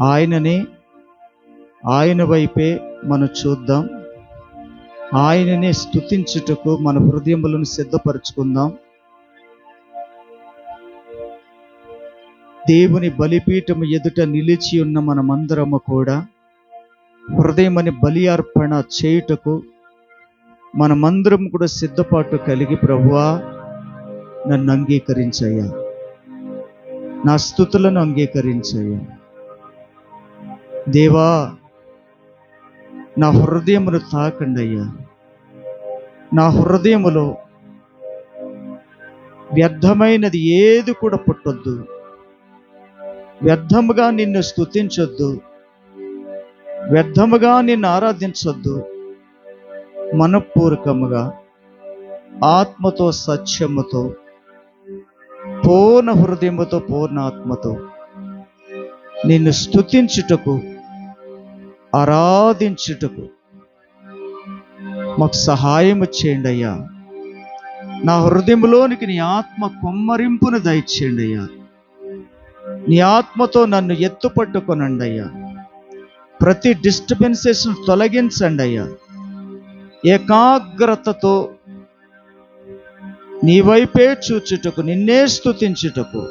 ఆయనని ఆయన వైపే మనం చూద్దాం. ఆయనని స్తుతించుటకు మన హృదయములను సిద్ధపరచుకుందాం. దేవుని బలిపీఠము ఎదుట నిలిచి ఉన్న మనమందరము కూడా హృదయమని బలి అర్పణ చేయుటకు మనమందరం కూడా సిద్ధపాటు కలిగి ప్రభువా నన్ను అంగీకరించయ్యా. నా స్థుతులను అంగీకరించయ్యా. దేవా నా హృదయమును తాకండి అయ్యా నా హృదయములో వ్యర్థమైనది ఏది కూడా పుట్టొద్దు వ్యర్థముగా నిన్ను స్తుతించొద్దు వ్యర్థముగా నిన్ను ఆరాధించొద్దు మనపూర్వకముగా ఆత్మతో సత్యముతో పూర్ణ హృదయముతో పూర్ణ ఆత్మతో నిన్ను స్తుతించుటకు ఆరాధించుటకు. మాకు సహాయం చేయండి అయ్యా. నా హృదయంలోనికి నీ ఆత్మ కొమ్మరింపును దయచేయండి అయ్యా. నీ ఆత్మతో నన్ను ఎత్తుపట్టుకొనండి అయ్యా. ప్రతి డిస్టర్బెన్సెస్ తొలగించండి అయ్యా. ఏకాగ్రతతో నీ వైపే చూచుటకు నిన్నే స్తుతించుటకు.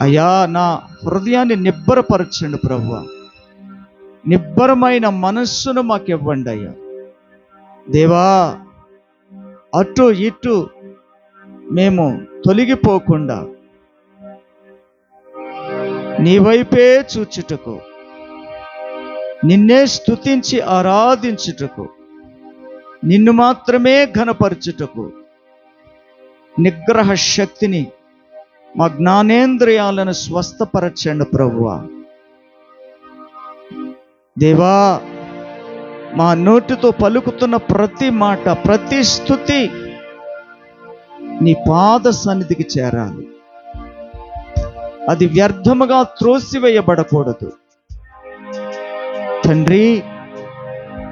అయ్యా నా హృదయాన్ని నిబ్బరపరచండి ప్రభు నిబ్బరమైన మనస్సును మాకు ఇవ్వండి అయ్యా. దేవా అటు ఇటు మేము తొలగిపోకుండా నీ వైపే చూచుటకు నిన్నే స్తుతించి ఆరాధించుటకు నిన్ను మాత్రమే ఘనపరచుటకు నిగ్రహ శక్తిని మా జ్ఞానేంద్రియాలను స్వస్థపరచండి ప్రభువా. దేవా మా నోటితో పలుకుతున్న ప్రతి మాట ప్రతి స్థుతి నీ పాద సన్నిధికి చేరాలి. అది వ్యర్థముగా త్రోసివేయబడకూడదు. తండ్రి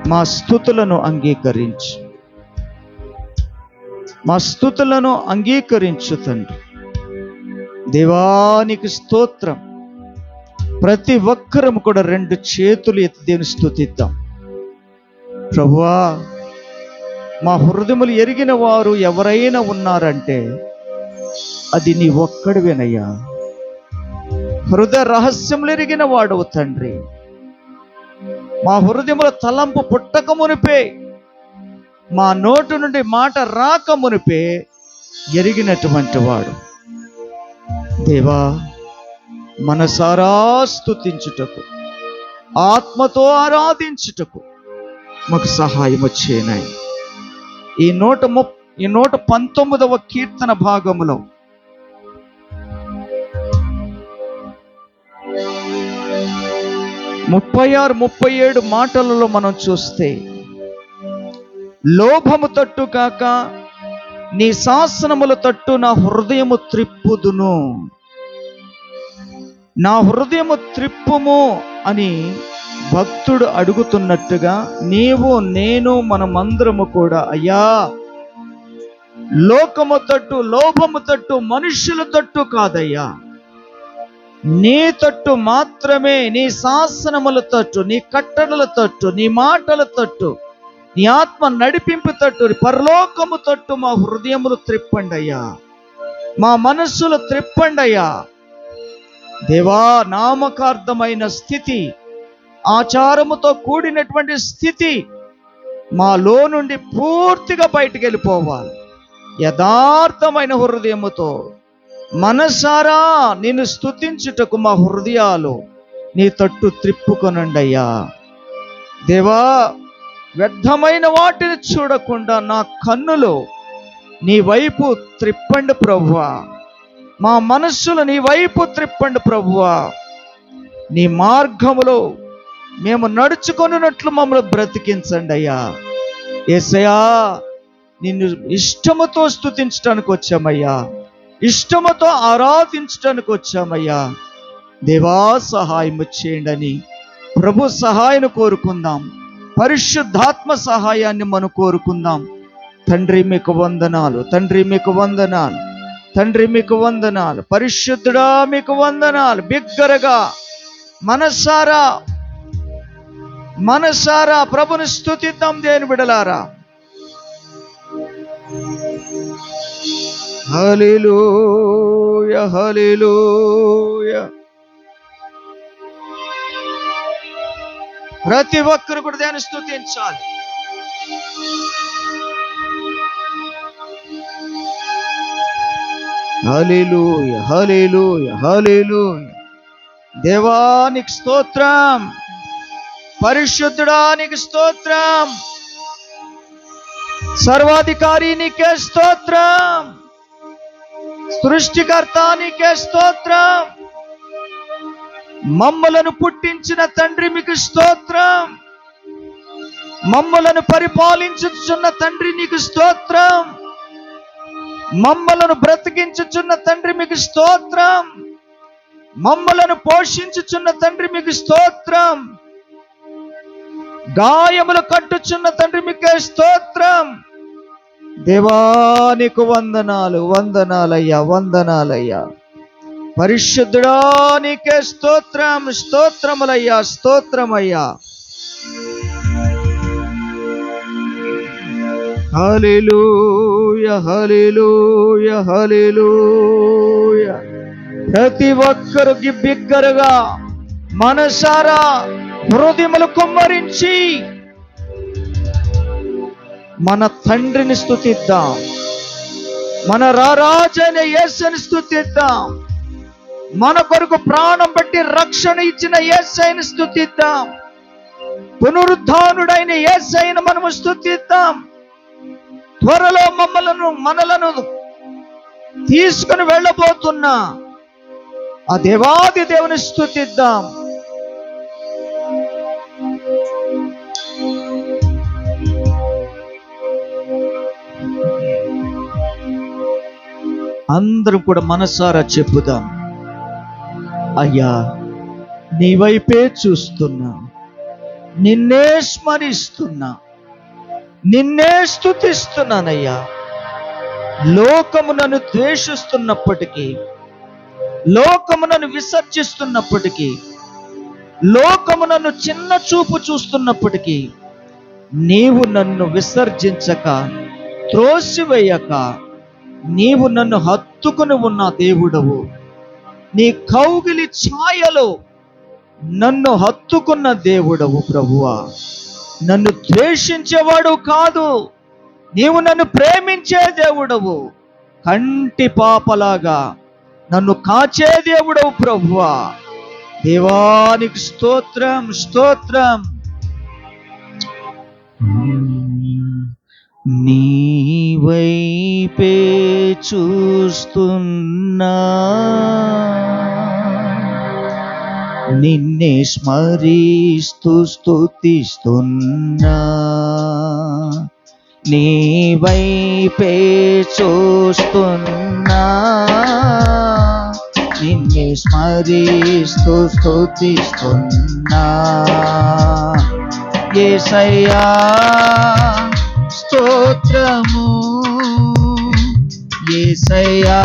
మా స్థుతులను అంగీకరించు. మా స్థుతులను అంగీకరించు తండ్రి. దేవానికి స్తోత్రం. ప్రతి ఒక్కరం కూడా రెండు చేతులు ఎత్తి దేవుని స్థుతిద్దాం. ప్రభువా మా హృదయములు ఎరిగిన వారు ఎవరైనా ఉన్నారంటే అది నీ ఒక్కడివేనయ్యా. హృదయ రహస్యములు ఎరిగిన వాడవు తండ్రి. మా హృదయముల తలంపు పుట్టక మునిపే మా నోటు నుండి మాట రాక మునిపే ఎరిగినటువంటి వాడు. దేవా మనసారా స్థుతించుటకు ఆత్మతో ఆరాధించుటకు మాకు సహాయము చేయనాయి ఈ నూట ముప్ ఈ నూట పంతొమ్మిదవ కీర్తన భాగములో ముప్పై ఆరు ముప్పై ఏడు మాటలలో మనం చూస్తే లోభము తట్టు కాక నీ శాసనముల తట్టు నా హృదయము త్రిప్పుదును. నా హృదయము త్రిప్పుము అని భక్తుడు అడుగుతున్నట్టుగా నీవు నేను మనమందరము కూడా అయ్యా లోకము తట్టు లోభము తట్టు మనుషుల తట్టు కాదయ్యా. నీ తట్టు మాత్రమే నీ శాసనముల తట్టు నీ కట్టడల తట్టు నీ మాటల తట్టు నీ ఆత్మ నడిపింపు తట్టు పరలోకము తట్టు మా హృదయములు త్రిప్పండి అయ్యా మా మనస్సులు త్రిప్పండి అయ్యా దేవా నామకార్థమైన స్థితి ఆచారముతో కూడినటువంటి స్థితి మాలో నుండి పూర్తిగా బయటికి వెళ్ళిపోవాలి. యథార్థమైన హృదయముతో మనసారా నిన్ను స్తుతించుటకు మా హృదయాలు నీ తట్టు త్రిప్పుకొనండి అయ్యా దేవా వ్యర్థమైన వాటిని చూడకుండా నా కన్నులు నీ వైపు త్రిప్పండి ప్రభువా మా మనస్సులు నీ వైపు త్రిప్పండి ప్రభువా. నీ మార్గములో మేము నడుచుకొనున్నట్లు మమ్మల్ని బ్రతికించండి అయ్యా. ఏసయా నిన్ను ఇష్టముతో స్థుతించడానికి వచ్చామయ్యా. ఇష్టముతో ఆరాధించడానికి వచ్చామయ్యా. దేవా సహాయం చేయండి అని ప్రభు సహాయం కోరుకుందాం. పరిశుద్ధాత్మ సహాయాన్ని మనం కోరుకుందాం. తండ్రి మీకు వందనాలు. తండ్రి మీకు వందనాలు. తండ్రి మీకు వందనాలు పరిశుద్ధుడా మీకు వందనాలు బిగ్గరగా మనసారా మనసారా ప్రభుని స్థుతిద్దాం దేని బిడలారా. హలిలోయ హలిలోయ ప్రతి ఒక్కరు కూడా దాన్ని స్థుతించాలి హల్లెలూయ హల్లెలూయ హల్లెలూయ. దేవానికి స్తోత్రం పరిశుద్ధుడానికి స్తోత్రం సర్వాధికారి నీకే స్తోత్రం సృష్టికర్త నీకే స్తోత్రం మమ్మలను పుట్టించిన తండ్రి మీకు స్తోత్రం మమ్మలను పరిపాలించుచున్న తండ్రి నీకు స్తోత్రం. మమ్మలను బ్రతికించుచున్న తండ్రి మీకు స్తోత్రం. మమ్మలను పోషించుచున్న తండ్రి మీకు స్తోత్రం. గాయములు కట్టుచున్న తండ్రి మీకే స్తోత్రం. దేవానికి వందనాలు వందనాలయ్యా వందనాలయ్యా. పరిశుద్ధుడా నీకే స్తోత్రం స్తోత్రములయ్యా స్తోత్రమయ్యా. హల్లెలూయ హల్లెలూయ హల్లెలూయ. ప్రతి ఒక్కరు బిగ్గరగా మనసారా హృదయములు కుమ్మరించి మన తండ్రిని స్థుతిద్దాం మన రారాజైన యేసుని స్థుతిద్దాం మన కొరకు ప్రాణం బట్టి రక్షణ ఇచ్చిన యేసైని స్థుతిద్దాం పునరుద్ధానుడైన యేసైన మనము స్థుతిద్దాం త్వరలో మమ్మలను మనలను తీసుకుని వెళ్ళబోతున్నా ఆ దేవాది దేవుని స్థుతిద్దాం. అందరూ కూడా మనసారా చెప్పుదాం. అయ్యా నీ వైపే చూస్తున్నా. నిన్నే స్మరిస్తున్నా. నిన్నే స్థుతిస్తున్నానయ్యా లోకము నన్ను ద్వేషిస్తున్నప్పటికీ లోకము నన్ను విసర్జిస్తున్నప్పటికీ లోకము నన్ను చిన్న చూపు చూస్తున్నప్పటికీ నీవు నన్ను విసర్జించక త్రోసివేయక నీవు నన్ను హత్తుకుని ఉన్న దేవుడవు. నీ కౌగిలి ఛాయలో నన్ను హత్తుకున్న దేవుడవు ప్రభువా. నన్ను ద్వేషించేవాడు కాదు. నీవు నన్ను ప్రేమించే దేవుడవు. కంటి పాపలాగా నన్ను కాచే దేవుడవు ప్రభువా. దేవానికి స్తోత్రం స్తోత్రం. నీవైపే చూస్తున్నా. నిన్నే స్మరిస్తూ స్తుతిస్తున్నా. నీ వైపే చూస్తున్నా. నిన్నే స్మరిస్తూ స్తుతిస్తున్నా. ఏసయ్యా స్తోత్రము. ఏసయ్యా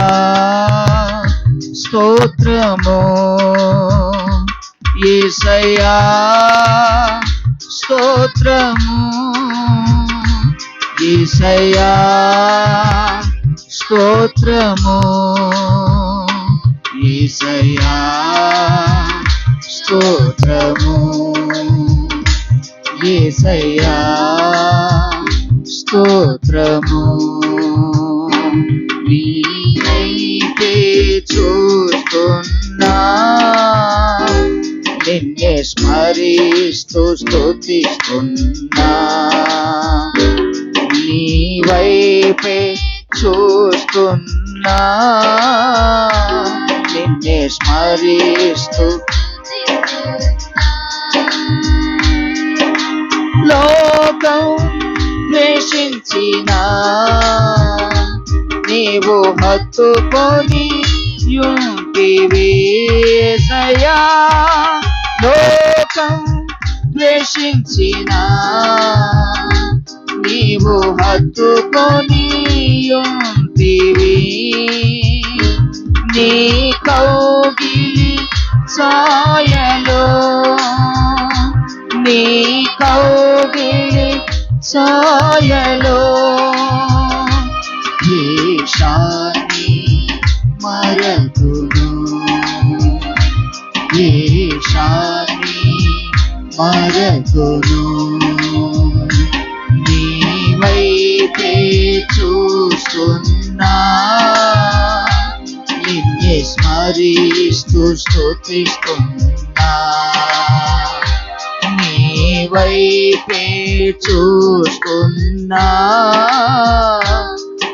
స్తోత్రము. ఏసయ్యా స్తోత్రము. ఏసయ్యా స్తోత్రము. ఏసయ్యా స్తోత్రము. ఏసయ్యా స్తోత్రము. నీవైతే చూస్తున్నా. నిన్నే స్మరిస్తూ స్థుతిస్తున్నా నీ వైపే చూస్తున్నా. నిన్నే స్మరిస్తూ లోకం ద్వేషించిన. నీవు హత్తుకొని యుంటివేసయా లోకం ద్వేషించిన నీవు హత్తుకొని ఉంటివి. నీ కౌగిలి సాయలో నీ కౌగిలి ఛాయలో ఈశాని మరతుని మరచును నీవైతే చూస్తున్నా నిన్నే స్మరిస్తూ స్థుతిస్తున్నా నీవైతే చూస్తున్నా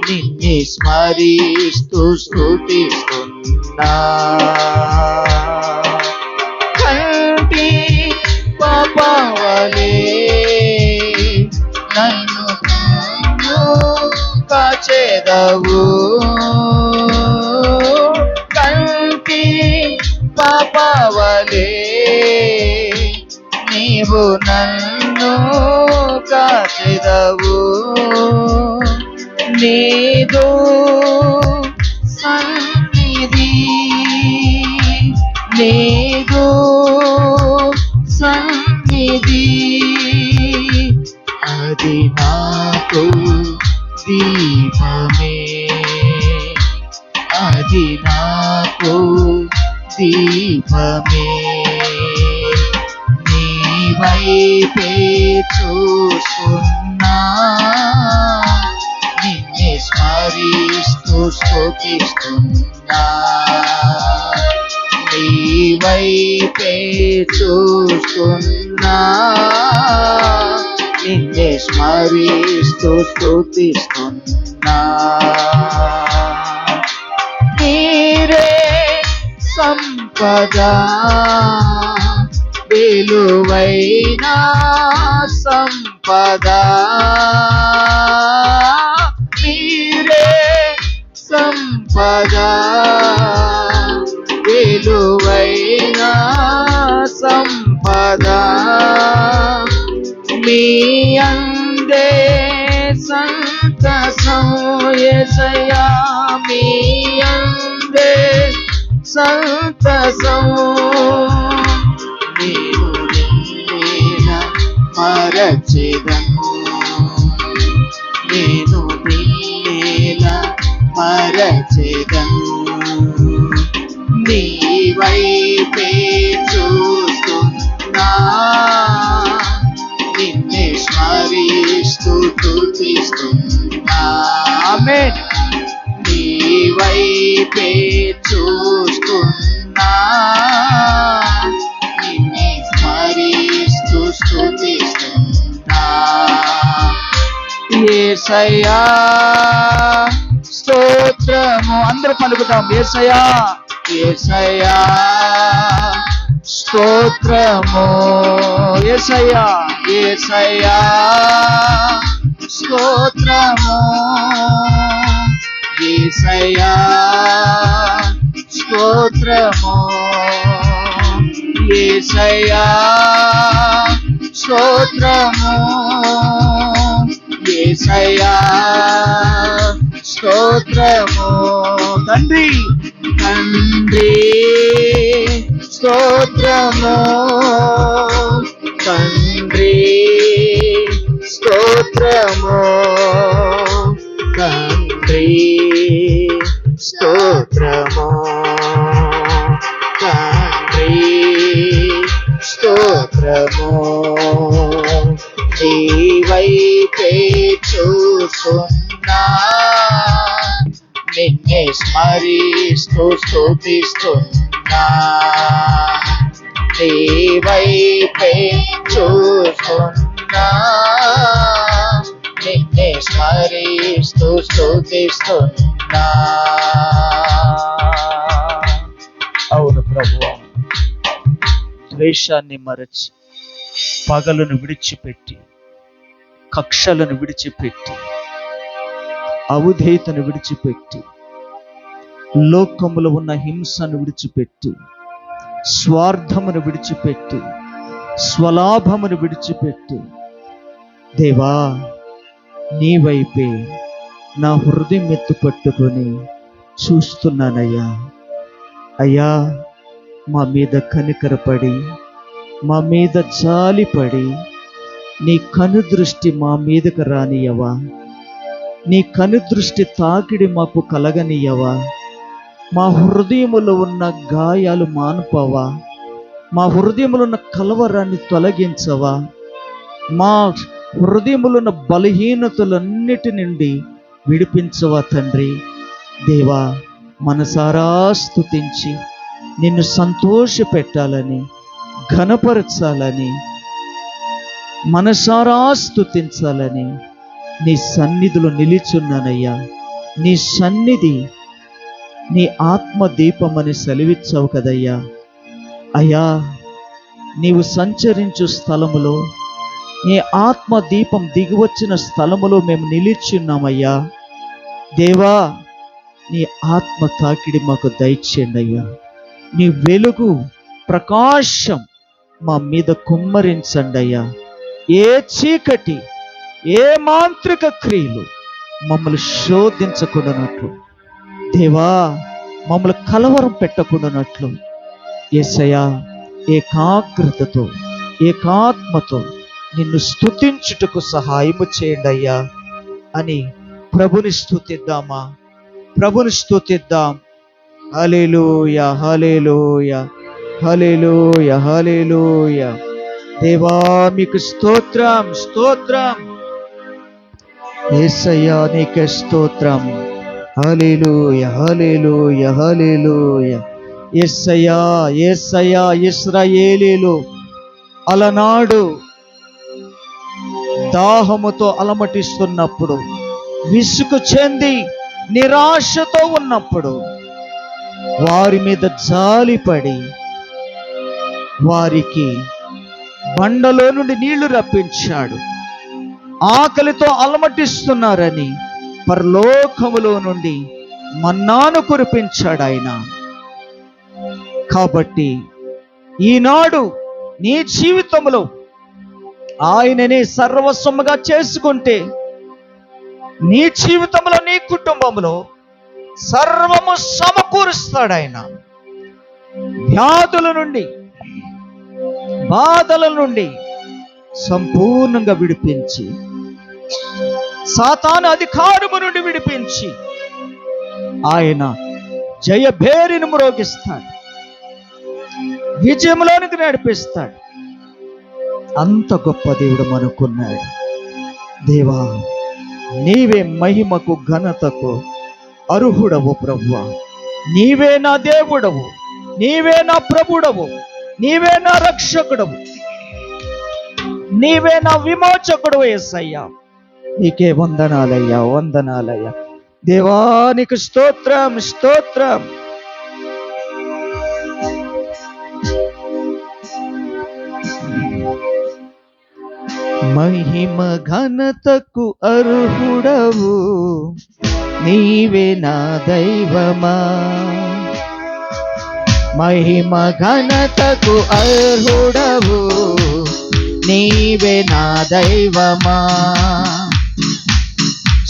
నిన్నే స్మరిస్తూ స్థుతిస్తున్నా నీవు నన్ను కాచెదవు. నీదు స్మరిస్తూ స్తుతిస్తున్నా సంపద విలువైన సంపద. నీరే సంపద విలువైన సంపద. మీ అందే సంతసం ఎసయా మీ అందే సంతసం నేను నిన్నేల మరచెదను నేను నిన్నేల మరచెదను నీ వైపే చూస్తున్నా స్మరిస్తూ స్తుతిస్తున్నా ఆమేన్. నీ వైపే చూస్తున్నా. నిన్నే స్మరిస్తూ స్తుతిస్తున్నా ఏసయ్యా స్తోత్రము. అందరూ పలుకుతాం. ఏసయ్యా. ఏసయ్యా స్తోత్రము. ఏసయ్యా ఏసయ్యా స్తోత్రము. ఏసయ్యా స్తోత్రము. ఏసయ్యా స్తోత్రము. ఏసయ్యా స్తోత్రము. తండ్రి తండ్రి. స్తోత్రము? తండ్రి స్తోత్రము? తండ్రి స్తోత్రము? తండ్రి స్తోత్రము? నీ చూస్తున్నా నిన్నే స్మరిస్తూ స్తుతిస్తున్నా. నీ చూస్తున్నా. నిన్నే స్మరిస్తూ స్థుతిస్తున్నా అవును ప్రభు. ద్వేషాన్ని మరచి పగలను విడిచిపెట్టి కక్షలను విడిచిపెట్టి అవధేతను విడిచిపెట్టి లోకములో ఉన్న హింసను విడిచిపెట్టి స్వార్థమును విడిచిపెట్టి స్వలాభమును విడిచిపెట్టి. దేవా నీ వైపే నా హృదయం ఎత్తు పట్టుకొని చూస్తున్నానయ్యా. అయ్యా మా మీద కనికరపడి మా మీద జాలిపడి నీ కనుదృష్టి మా మీదకు రానియవా నీ కనుదృష్టి తాకిడి మాకు కలగనియవా మా హృదయములో ఉన్న గాయాలు మానుపవా? మా హృదయములో ఉన్న కలవరాన్ని తొలగించవా? మా హృదయములో ఉన్న బలహీనతలన్నిటి నుండి విడిపించవా తండ్రి? దేవా మనసారా స్తుతించి నిన్ను సంతోష పెట్టాలని ఘనపరచాలని మనసారా స్తుతించాలని నీ సన్నిధిలో నిలిచున్నానయ్యా. నీ సన్నిధి నీ ఆత్మ దీపమని సెలవిచ్చావు కదయ్యా. అయ్యా నీవు సంచరించు స్థలములో నీ ఆత్మ దీపం దిగివచ్చిన స్థలములో మేము నిలిచున్నామయ్యా దేవా నీ ఆత్మ తాకిడి మాకు దయచేయండి అయ్యా నీ వెలుగు ప్రకాశం మా మీద కుమ్మరించండి అయ్యా ఏ చీకటి ఏ మాంత్రిక క్రియలు మమ్మల్ని శోధించకుండానట్లు. దేవా మమ్మల్ని కలవరం పెట్టకుండానట్లు. ఏసయ్యా ఏకాగ్రతతో ఏకాత్మతో నిన్ను స్తుతించుటకు సహాయము చేయండి అయ్యా అని ప్రభుని స్థుతిద్దామా ప్రభుని స్తుతిద్దాం. హలేలోయ హలేలోయ హలేలోయ హలేలోయ దేవా మీకు స్తోత్రం స్తోత్రం. ఏసయ్యా నీకే స్తోత్రం. Hallelujah hallelujah hallelujah Yesayya Yesayya ఇస్రాయేలీలు అలనాడు దాహముతో అలమటిస్తున్నప్పుడు విసుగు చెంది నిరాశతో ఉన్నప్పుడు వారి మీద జాలిపడి వారికి బండలో నుండి నీళ్ళు రప్పించాడు. ఆకలితో అలమటిస్తున్నారని పరలోకములో నుండి మన్నాను కురిపించాడు ఆయన. కాబట్టి ఈనాడు నీ జీవితంలో ఆయననే సర్వస్వముగా చేసుకుంటే నీ జీవితంలో నీ కుటుంబంలో సర్వము సమకూరుస్తాడు ఆయన. వ్యాధుల నుండి బాధల నుండి సంపూర్ణంగా విడిపించి సాతాను అధికారము నుండి విడిపించి ఆయన జయభేరిని మ్రోగిస్తాడు. విజయంలోనికి నడిపిస్తాడు. అంత గొప్ప దేవుడు మనకున్నాడు. దేవా నీవే మహిమకు ఘనతకు అర్హుడవు ప్రభువ. నీవే నా దేవుడవు. నీవే నా ప్రభుడవు. నీవే నా రక్షకుడవు. నీవే నా విమోచకుడు ఏసయ్యా. నీకే వందనాలయ్యా వందనాలయ్యా. దేవానికి స్తోత్రం స్తోత్రం. మహిమ ఘనతకు అర్హుడవు నీవే నా దైవమా. మహిమ ఘనతకు అర్హుడవు నీవే నా దైవమా.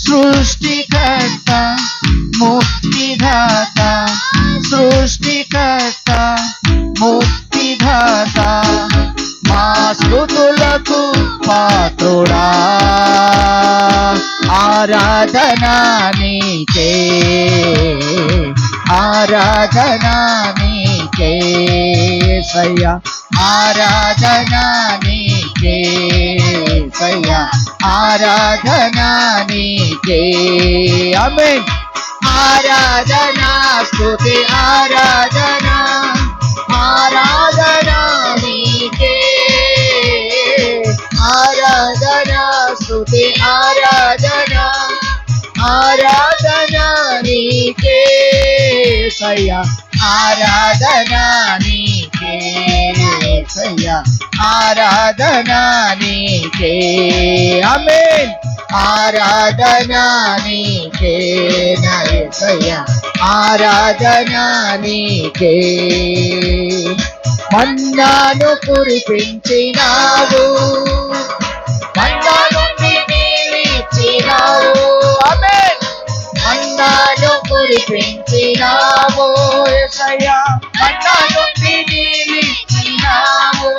సృష్టికర్త ముక్తిదాత సృష్టికర్త ముక్తిదాత మా స్థుతులకు పాత్రుడా ఆరాధనా నీకే ఆరాధనా నీకే సయ్యా ఆరాధనా నీకే సయ్యా ఆరాధనా నీకే ఆమేన్ ఆరాధనా స్తుతి ఆరాధనా ఆరాధనా నీకే. ఆరాధనా స్తుతి ఆరాధనా ఆరాధనా నీకే. సయ్యా ఆరాధనా నీకే. సయ్యా ఆరాధనా నీకే. ఆమేన్ ఆరాధనాని నీకే నయసయ ఆరాధనా మన్నాను కురిపించినావు. మన్నాను నుండి నీవిచ్చినావు మన్నాను కురిపించినావు. మన్నాను మన్నా నుండి నీవిచ్చినావు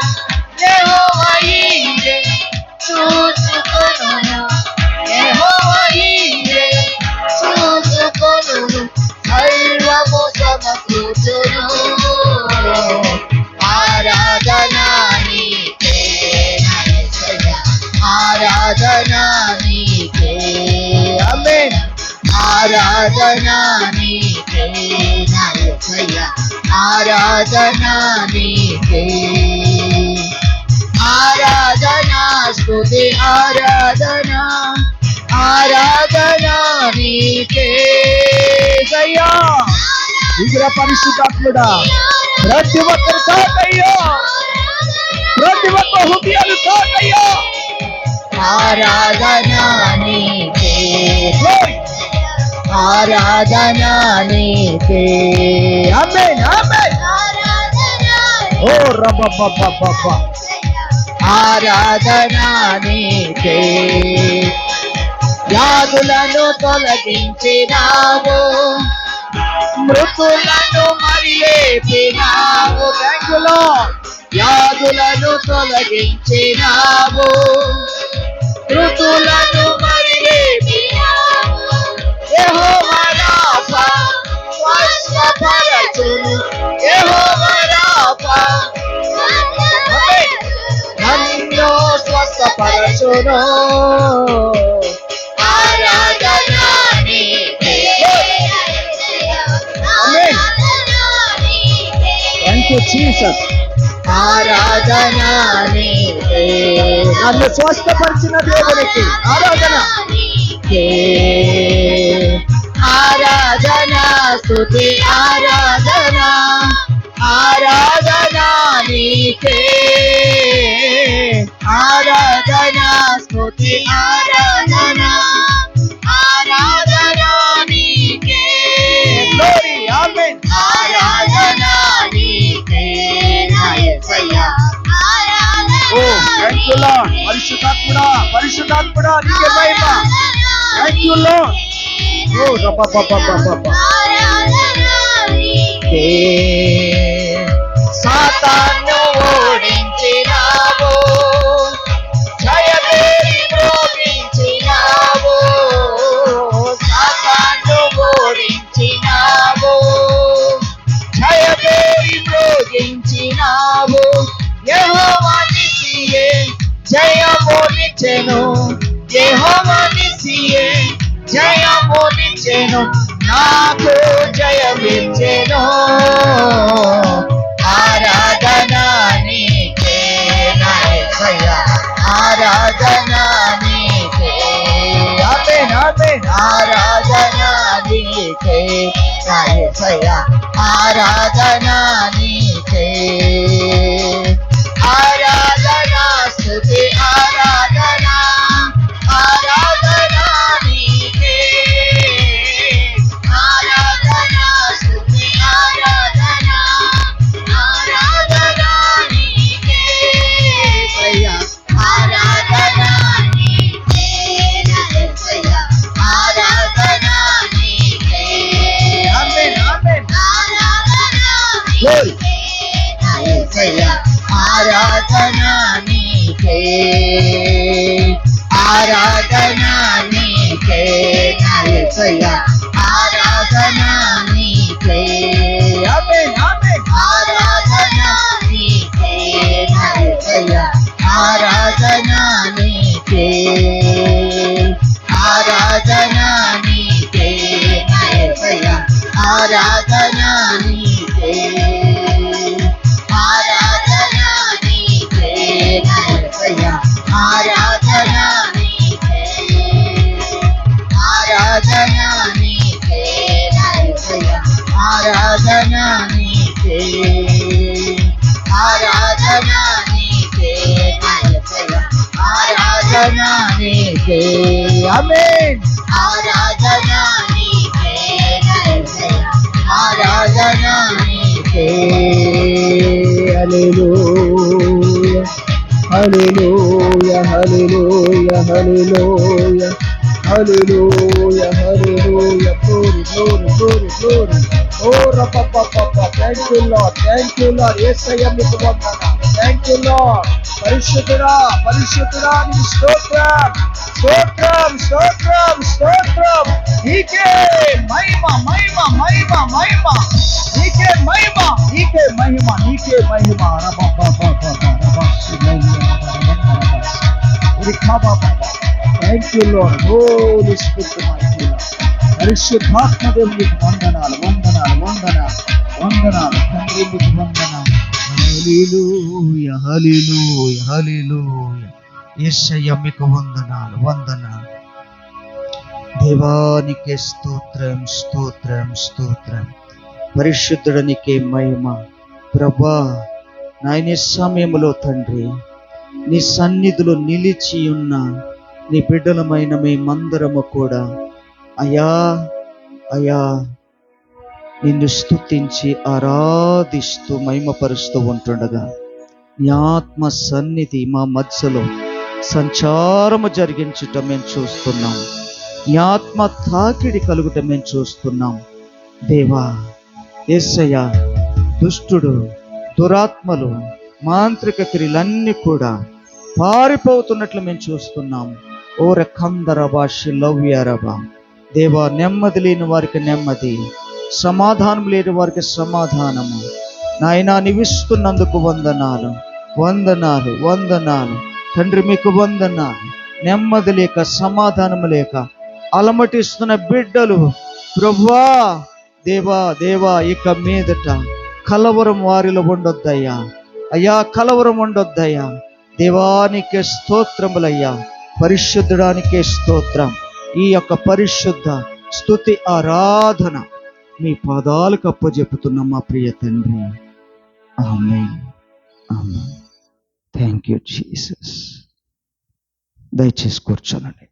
దేవో చూచుకొను సర్వము సమకూచును ఆరాధనా నీకే ఆరాధనా నీకే అమే ఆరాధనా నీకే ఆరాధనా నీకే ఆరాధనా. ఆరాధన నీకే అయ్యా విగ్ర పరిశుద్ధాత్ముడా ప్రతి ఒక్కరు తాకయ్యా ప్రతి ఒక్క హృదయాలు తాకయ్యా ఆరాధన నీకే Glory. ఆరాధన నీకే ఆమేన్ ఆమేన్ ఓ రబ్బబ్బబ్బబ్బ ఆరాధన నీకే వ్యాధులను తొలగించినావు. మృతులను మరి లేపినావు వ్యాధులను తొలగించినావు. మృతులను మరి లేపినావు స్వస్థపరచును యెహోవా నన్ను స్వస్థపరచును జీసస్ ఆరాధన. నన్ను స్వస్థపరిచిన దేవునికి ఆరాధన. ఆరాధన స్తుతి ఆరాధన ఆరాధన నీకే ఆరాధన స్తుతి ఆరాధన ఓ థ్యాంక్ యూ నీకే మహిమ థ్యాంక్ యూ ఓ సాతాను ఓడించినావు. జయమేరి మ్రోగించినావు సాతాను ఓడించినావు. జయమేరి జయమోనిచెను యెహోవా నిసియే జయమోనిచెను నాకు జయమిచ్చెను ఆరాధన నీకే నా యేసయ్య ఆరాధన నీకే. ఆమేన్ ఆమేన్. ఆరాధన నీకే నా యేసయ్య ఆరాధన ఆరాధన నీకే ఆరాధన నీకే నా యేసయ్య ఆరాధన నీకే ఆమేన్ ఆమేన్ ఆరాధన నీకే నా యేసయ్య ఆరాధన నీకే ఆరాధన నీకే నా యేసయ్య ఆరాధన నీకే ఆమేన్ ఆరాధన నీకే నా యేసయ్య ఆరాధన నీకే hallelujah hallelujah hallelujah hallelujah hallelujah glory glory glory glory. ఓ రపపపప. Thank you lord thank you lord Yesayya మీకు వందన థ్యాంక్ యూ లార్డ్ పరిశుద్ధుడా పరిశుద్ధుడా నీ స్తోత్రం. స్తోత్రం స్తోత్రం స్తోత్రం. నీకే మహిమ మహిమ మహిమ మహిమ. నీకే మహిమ నీకే మహిమ నీకే మహిమ. Thank you lord holy spirit my పరిశుద్ధాత్మ దేవునికి వందనాలు వందనాలు వందనాలు వందనాలు. తండ్రి మీకు వందనాలు. హల్లెలూయా హల్లెలూయా హల్లెలూయా. యేసయ్య మీకు వందనాలు వందనాలు. దేవానికి స్తోత్రం స్తోత్రం స్తోత్రం. పరిశుద్ధుడనికే మహిమ. ప్రభా నాయన సమయంలో తండ్రి నీ సన్నిధిలో నిలిచి ఉన్న నీ బిడ్డలమైన మేమందరము కూడా అయా అయా నిన్ను స్థుతించి ఆరాధిస్తూ మహిమపరుస్తూ ఉంటుండగా నీ ఆత్మ సన్నిధి మా మధ్యలో సంచారము జరిగించటం మేము చూస్తున్నాం. నీ ఆత్మ తాకిడి కలుగుట మేము చూస్తున్నాం. దేవా యేసయ్య దుష్టుడు దురాత్మలు మాంత్రిక క్రియలన్నీ కూడా పారిపోతున్నట్లు మేము చూస్తున్నాం ఓ కందర భాష దేవా నెమ్మది లేని వారికి నెమ్మది. సమాధానం లేని వారికి సమాధానము. నాయన నివిస్తున్నందుకు వందనాలు. వందనాలు వందనాలు. తండ్రి మీకు వందనాలు. నెమ్మది లేక సమాధానము లేక అలమటిస్తున్న బిడ్డలు ప్రభువా దేవా దేవా ఇక మీదట కలవరం వారిలో ఉండొద్దయ్యా. అయ్యా కలవరం ఉండొద్దయ్యా దేవానికే స్తోత్రములయ్యా. పరిశుద్ధుడానికే స్తోత్రం. ఈ యొక్క పరిశుద్ధ స్తుతి ఆరాధన మీ పాదాలకు అప్పచెప్పుతున్న మా ప్రియ తండ్రి. ఆమె ఆమె థ్యాంక్ యూ జీసస్ దయచేసి కూర్చోనండి.